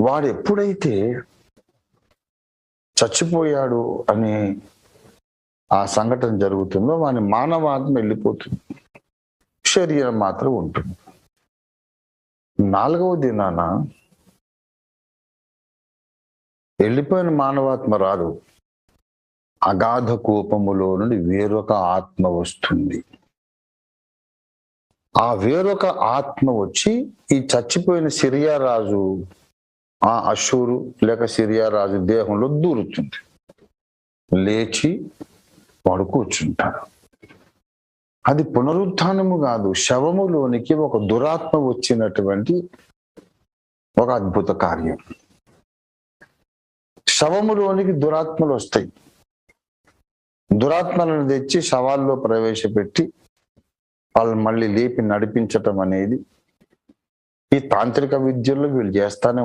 వాడు ఎప్పుడైతే చచ్చిపోయాడు అనే ఆ సంఘటన జరుగుతుందో వాని మానవాత్మ వెళ్ళిపోతుంది. శరీరం మాత్రం ఉంటుంది. నాలుగవ దినాన వెళ్ళిపోయిన మానవాత్మ రాదు. అగాధ కోపములో నుండి వేరొక ఆత్మ వస్తుంది. ఆ వేరొక ఆత్మ వచ్చి ఈ చచ్చిపోయిన సిరియా రాజు ఆ అశూరు లేక సిరియా రాజు దేహంలో దూరుతుంది. లేచి వాడు కూర్చుంటాడు. అది పునరుత్నము కాదు శవములోనికి ఒక దురాత్మ వచ్చినటువంటి ఒక అద్భుత కార్యం. శవములోనికి దురాత్మలు వస్తాయి. దురాత్మలను తెచ్చి శవాల్లో ప్రవేశపెట్టి వాళ్ళు మళ్ళీ లేపి నడిపించటం అనేది ఈ తాంత్రిక విద్యల్లో వీళ్ళు చేస్తానే